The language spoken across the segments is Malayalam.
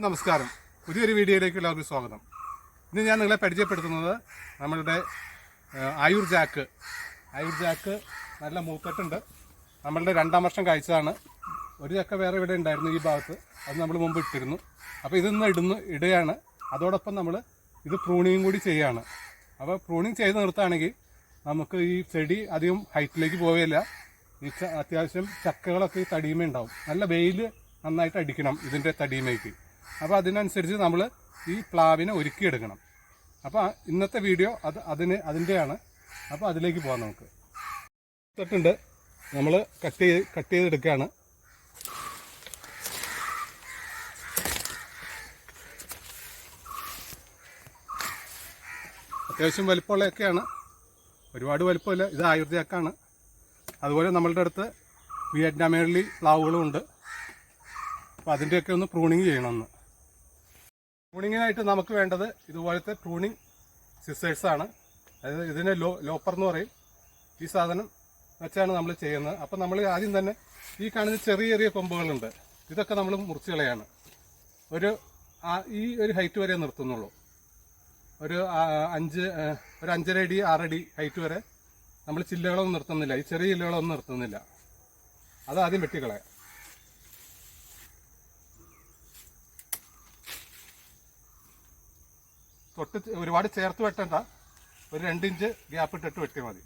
നമസ്കാരം. പുതിയൊരു വീഡിയോയിലേക്ക് എല്ലാവർക്കും സ്വാഗതം. ഇന്ന് ഞാൻ നിങ്ങളെ പരിചയപ്പെടുത്തുന്നത് നമ്മളുടെ ആയുർ ജാക്ക്. ആയുർ ജാക്ക് നല്ല മൂത്തിട്ടുണ്ട്. നമ്മളുടെ രണ്ടാം വർഷം കഴിച്ചതാണ്. ഒരു ചക്ക വേറെ ഇവിടെ ഉണ്ടായിരുന്നു ഈ ഭാഗത്ത്. അത് നമ്മൾ മുമ്പ് ഇട്ടിരുന്നു. അപ്പോൾ ഇതൊന്ന് ഇടുന്നു ഇടുകയാണ്. അതോടൊപ്പം നമ്മൾ ഇത് പ്രൂണിങ് കൂടി ചെയ്യുകയാണ് അപ്പോൾ പ്രൂണിങ് ചെയ്ത് നിർത്തുകയാണെങ്കിൽ നമുക്ക് ഈ ചെടി അധികം ഹൈറ്റിലേക്ക് പോവുകയില്ല ഈ അത്യാവശ്യം ചക്കകളൊക്കെ ഈ തടിയുമേ ഉണ്ടാവും നല്ല വെയിൽ നന്നായിട്ട് അടിക്കണം ഇതിന്റെ തടിയുമേക്ക് അപ്പോൾ അതിനനുസരിച്ച് നമ്മൾ ഈ പ്ലാവിനെ ഒരുക്കിയെടുക്കണം. അപ്പോൾ ഇന്നത്തെ വീഡിയോ അത് അതിന് അതിന്റെയാണ് അപ്പോൾ അതിലേക്ക് പോകാം നമുക്ക്. തൊട്ടുണ്ട് നമ്മൾ കട്ട് ചെയ്ത് കട്ട് ചെയ്തെടുക്കുകയാണ്. അത്യാവശ്യം വലിപ്പമുള്ളതൊക്കെയാണ്. ഒരുപാട് വലിപ്പമില്ല. ഇത് ആയുർവേദക്കാണ്. അതുപോലെ നമ്മളുടെ അടുത്ത് വിയറ്റ്നാമേളി പ്ലാവുകളും ഉണ്ട് അപ്പോൾ അതിന്റെയൊക്കെ ഒന്ന് പ്രൂണിങ് ചെയ്യണമെന്ന്. പ്രൂണിങ്ങിനായിട്ട് നമുക്ക് വേണ്ടത് ഇതുപോലത്തെ പ്രൂണിങ് സിസേഴ്സാണ് അതായത് ഇതിന് ലോ ലോപ്പർ എന്ന് പറയും. ഈ സാധനം വെച്ചാണ് നമ്മൾ ചെയ്യുന്നത്. അപ്പം നമ്മൾ ആദ്യം തന്നെ ഈ കാണുന്ന ചെറിയ ചെറിയ കൊമ്പുകളുണ്ട്. ഇതൊക്കെ നമ്മൾ മുറിച്ചുകളയാണ് ഒരു ഈ ഒരു ഹൈറ്റ് വരെ നിർത്തുന്നുള്ളൂ. ഒരു അഞ്ച് ഒരു അഞ്ചര അടി ആറടി ഹൈറ്റ് വരെ നമ്മൾ ചില്ലകളൊന്നും നിർത്തുന്നില്ല. ഈ ചെറിയ ചില്ലകളൊന്നും നിർത്തുന്നില്ല. അത് ആദ്യം വെട്ടിക്കളയാം. തൊട്ട് ഒരുപാട് ചേർത്ത് വെട്ടണ്ട. ഒരു രണ്ടിഞ്ച് ഗ്യാപ്പ് ഇട്ടിട്ട് വെട്ടിയാൽ മതി.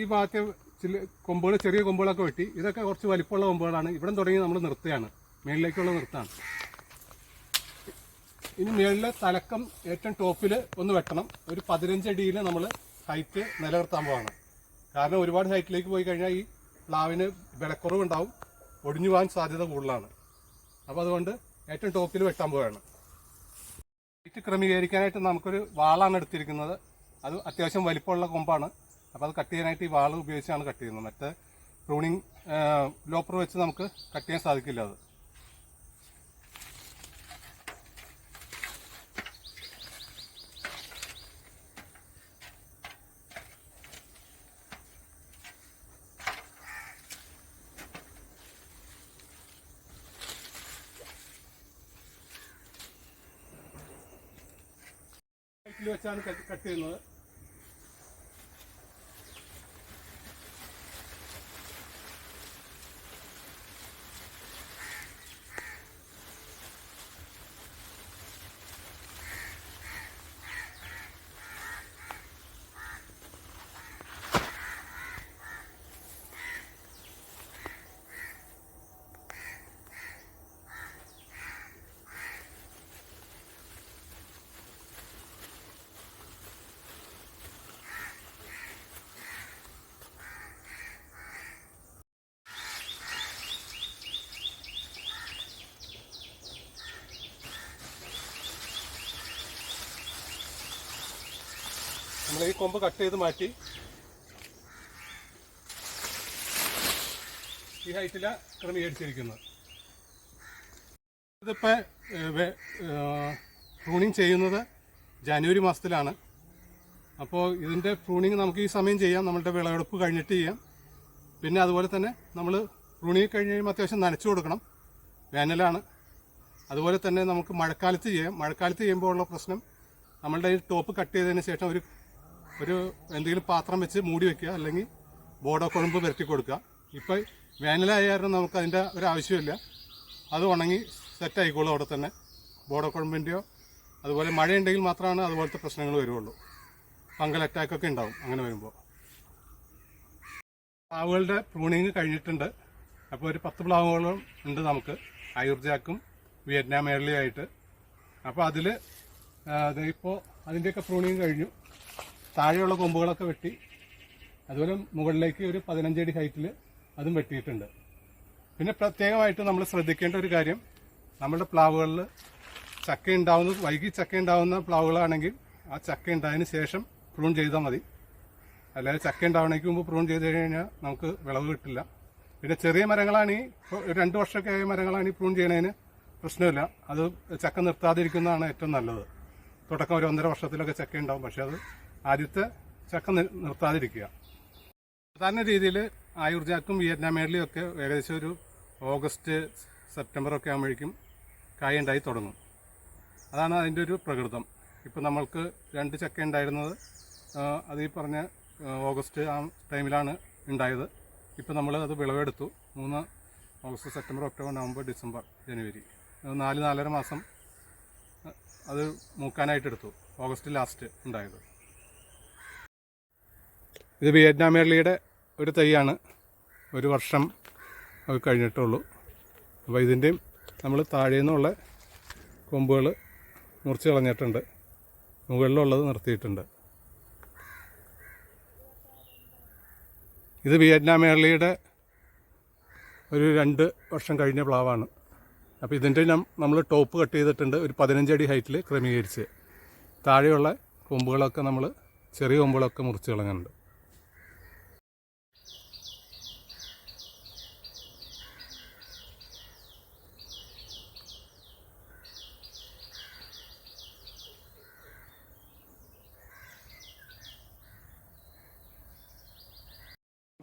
ഈ ഭാഗത്തെ ചില കൊമ്പുകൾ ചെറിയ കൊമ്പുകളൊക്കെ വെട്ടി. ഇതൊക്കെ കുറച്ച് വലിപ്പമുള്ള കൊമ്പുകളാണ്. ഇവിടെ തുടങ്ങി നമ്മൾ നിർത്തുകയാണ്. മേളിലേക്കുള്ള നിർത്താണ് ഇനി മേളിലെ തലക്കം ഏറ്റവും ടോപ്പിൽ ഒന്ന് വെട്ടണം. ഒരു പതിനഞ്ച് അടിയിൽ നമ്മൾ ഹൈറ്റ് നിലനിർത്താൻ പോവാണ്. കാരണം ഒരുപാട് ഹൈറ്റിലേക്ക് പോയി കഴിഞ്ഞാൽ ഈ പ്ലാവിന് വിലക്കുറവുണ്ടാവും. ഒടിഞ്ഞു പോകാൻ സാധ്യത കൂടുതലാണ്. അപ്പോൾ അതുകൊണ്ട് ഏറ്റവും ടോപ്പിൽ വെട്ടാൻ പോവാണ്. ഹൈറ്റ് ക്രമീകരിക്കാനായിട്ട് നമുക്കൊരു വാളാണ് എടുത്തിരിക്കുന്നത്. അത് അത്യാവശ്യം വലിപ്പമുള്ള കൊമ്പാണ്. അപ്പോൾ അത് കട്ട് ചെയ്യാനായിട്ട് ഈ വാൾ ഉപയോഗിച്ചാണ് കട്ട് ചെയ്യുന്നത്. മറ്റേ പ്രൂണിങ് ലോപ്പർ വെച്ച് നമുക്ക് കട്ട് ചെയ്യാൻ സാധിക്കില്ല അത്. വെച്ചാണ് കട്ട് ചെയ്യുന്നത്. നമ്മൾ ഈ കൊമ്പ് കട്ട് ചെയ്ത് മാറ്റി. ഈ ഹൈറ്റിലാണ് ക്രമീകരിച്ചിരിക്കുന്നത്. ഇതിപ്പോൾ പ്രൂണിങ് ചെയ്യുന്നത് ജനുവരി മാസത്തിലാണ്. അപ്പോൾ ഇതിന്റെ പ്രൂണിങ് നമുക്ക് ഈ സമയം ചെയ്യാം. നമ്മളുടെ വിളവെടുപ്പ് കഴിഞ്ഞിട്ട് ചെയ്യാം. പിന്നെ അതുപോലെ തന്നെ നമ്മൾ പ്രൂണിങ് കഴിഞ്ഞ് കഴിയുമ്പോൾ അത്യാവശ്യം നനച്ചു കൊടുക്കണം. വേനലാണ്. അതുപോലെ തന്നെ നമുക്ക് മഴക്കാലത്ത് ചെയ്യാം. മഴക്കാലത്ത് ചെയ്യുമ്പോൾ ഉള്ള പ്രശ്നം നമ്മളുടെ ഈ ടോപ്പ് കട്ട് ചെയ്തതിന് ശേഷം ഒരു ഒരു എന്തെങ്കിലും പാത്രം വെച്ച് മൂടി വെക്കുക അല്ലെങ്കിൽ ബോഡോ കുഴമ്പ് പുരട്ടി കൊടുക്കുക. ഇപ്പം വേനലായ കാരണം നമുക്ക് അതിന്റെ ഒരു ആവശ്യമില്ല. അത് ഉണങ്ങി സെറ്റ് ആയിക്കോളും അവിടെ തന്നെ. ബോഡോ കുഴമ്പിന്റെയോ അതുപോലെ മഴയുണ്ടെങ്കിൽ മാത്രമാണ് അതുപോലത്തെ പ്രശ്നങ്ങൾ വരുള്ളൂ. ഫംഗൽ അറ്റാക്കൊക്കെ ഉണ്ടാവും അങ്ങനെ വരുമ്പോൾ പ്ലാവുകളുടെ പ്രൂണിങ് കഴിഞ്ഞിട്ടുണ്ട്. അപ്പോൾ ഒരു പത്ത് പ്ലാവുകളും ഉണ്ട് നമുക്ക്. അയുർജാക്കും വിയറ്റ്നാം ഏർലിയായിട്ട് അപ്പോൾ അതിൽ ഇപ്പോൾ അതിന്റെയൊക്കെ പ്രൂണിങ് കഴിഞ്ഞു. താഴെയുള്ള കൊമ്പുകളൊക്കെ വെട്ടി അതുപോലെ മുകളിലേക്ക് ഒരു പതിനഞ്ചടി ഹൈറ്റിൽ അതും വെട്ടിയിട്ടുണ്ട്. പിന്നെ പ്രത്യേകമായിട്ട് നമ്മൾ ശ്രദ്ധിക്കേണ്ട ഒരു കാര്യം നമ്മുടെ പ്ലാവുകളിൽ ചക്ക ഉണ്ടാവുന്ന വൈകി ചക്ക ഉണ്ടാവുന്ന പ്ലാവുകളാണെങ്കിൽ ആ ചക്ക ഉണ്ടായതിന് ശേഷം പ്രൂൺ ചെയ്താൽ മതി. അല്ലാതെ ചക്ക ഉണ്ടാവണേക്ക് മുമ്പ് പ്രൂൺ ചെയ്ത് കഴിഞ്ഞാൽ നമുക്ക് വിളവ് കിട്ടില്ല. പിന്നെ ചെറിയ മരങ്ങളാണ് രണ്ട് വർഷമൊക്കെ ആയ മരങ്ങളാണ് പ്രൂൺ ചെയ്യണതിന് പ്രശ്നമില്ല. അത് ചക്ക നിർത്താതിരിക്കുന്നതാണ് ഏറ്റവും നല്ലത്. തുടക്കം ഒരു ഒന്നര വർഷത്തിലൊക്കെ ചക്ക ഉണ്ടാവും പക്ഷെ അത് ആദ്യത്തെ ചക്ക നിർത്താതിരിക്കുക. സാധാരണ രീതിയിൽ ആയുർജാക്കും വിയറ്റ്നാം ഒക്കെ ഏകദേശം ഒരു ഓഗസ്റ്റ് സെപ്റ്റംബർ ഒക്കെ ആകുമ്പോഴേക്കും കായ ഉണ്ടായി തുടങ്ങും. അതാണ് അതിന്റെ ഒരു പ്രകൃതം. ഇപ്പം നമ്മൾക്ക് രണ്ട് ചക്ക ഉണ്ടായിരുന്നത് അത് ഈ പറഞ്ഞ ഓഗസ്റ്റ് ആ ടൈമിലാണ് ഉണ്ടായത്. ഇപ്പം നമ്മൾ അത് വിളവെടുത്തു. മൂന്ന് August September October November December ജനുവരി. നാല് നാലര മാസം അത് മൂക്കാനായിട്ട് എടുത്തു ഓഗസ്റ്റ് ലാസ്റ്റ് ഉണ്ടായത്. ഇത് വിയറ്റ്നാം മേളിയുടെ ഒരു തൈയാണ്. ഒരു വർഷം കഴിഞ്ഞിട്ടുള്ളൂ. അപ്പോൾ ഇതിന്റെയും നമ്മൾ താഴെ നിന്നുള്ള കൊമ്പുകൾ മുറിച്ച് കളഞ്ഞിട്ടുണ്ട്. മുകളിലുള്ളത് നിർത്തിയിട്ടുണ്ട്. ഇത് വിയറ്റ്നാം ഒരു രണ്ട് വർഷം കഴിഞ്ഞ പ്ലാവാണ്. അപ്പോൾ ഇതിന്റെ നമ്മൾ ടോപ്പ് കട്ട് ചെയ്തിട്ടുണ്ട് ഒരു പതിനഞ്ചടി ഹൈറ്റിൽ ക്രമീകരിച്ച്. താഴെയുള്ള കൊമ്പുകളൊക്കെ നമ്മൾ ചെറിയ കൊമ്പുകളൊക്കെ മുറിച്ച് കളഞ്ഞിട്ടുണ്ട്.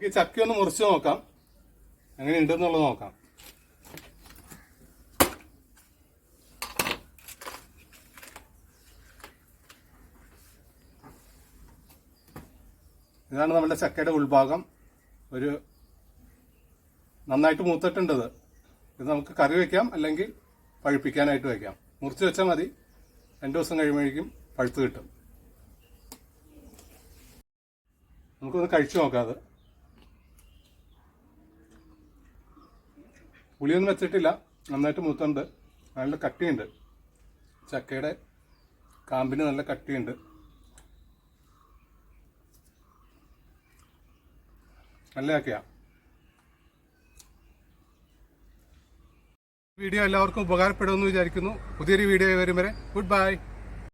ഈ ചക്ക ഒന്ന് മുറിച്ച് നോക്കാം. എങ്ങനെ ഉണ്ടെന്നുള്ളത് നോക്കാം. ഇതാണ് നമ്മുടെ ചക്കയുടെ ഉൾഭാഗം. ഒരു നന്നായിട്ട് മൂത്തിട്ടുണ്ടത്. ഇത് നമുക്ക് കറി വെക്കാം അല്ലെങ്കിൽ പഴുപ്പിക്കാനായിട്ട് വെക്കാം. മുറിച്ച് വെച്ചാൽ മതി. രണ്ട് ദിവസം കഴിയുമ്പോഴേക്കും പഴുത്ത് കിട്ടും. നമുക്കൊന്ന് കഴിച്ചു നോക്കാം അത്. പുളിയൊന്നും വെച്ചിട്ടില്ല. നന്നായിട്ട് മൂത്തുണ്ട്. നല്ല കട്ടിയുണ്ട്. ചക്കയുടെ കാമ്പിന് നല്ല കട്ടിയുണ്ട്. നല്ല ചക്കയാണ് വീഡിയോ എല്ലാവർക്കും ഉപകാരപ്പെടുമെന്ന് വിചാരിക്കുന്നു. പുതിയൊരു വീഡിയോ വരും വരെ ഗുഡ് ബൈ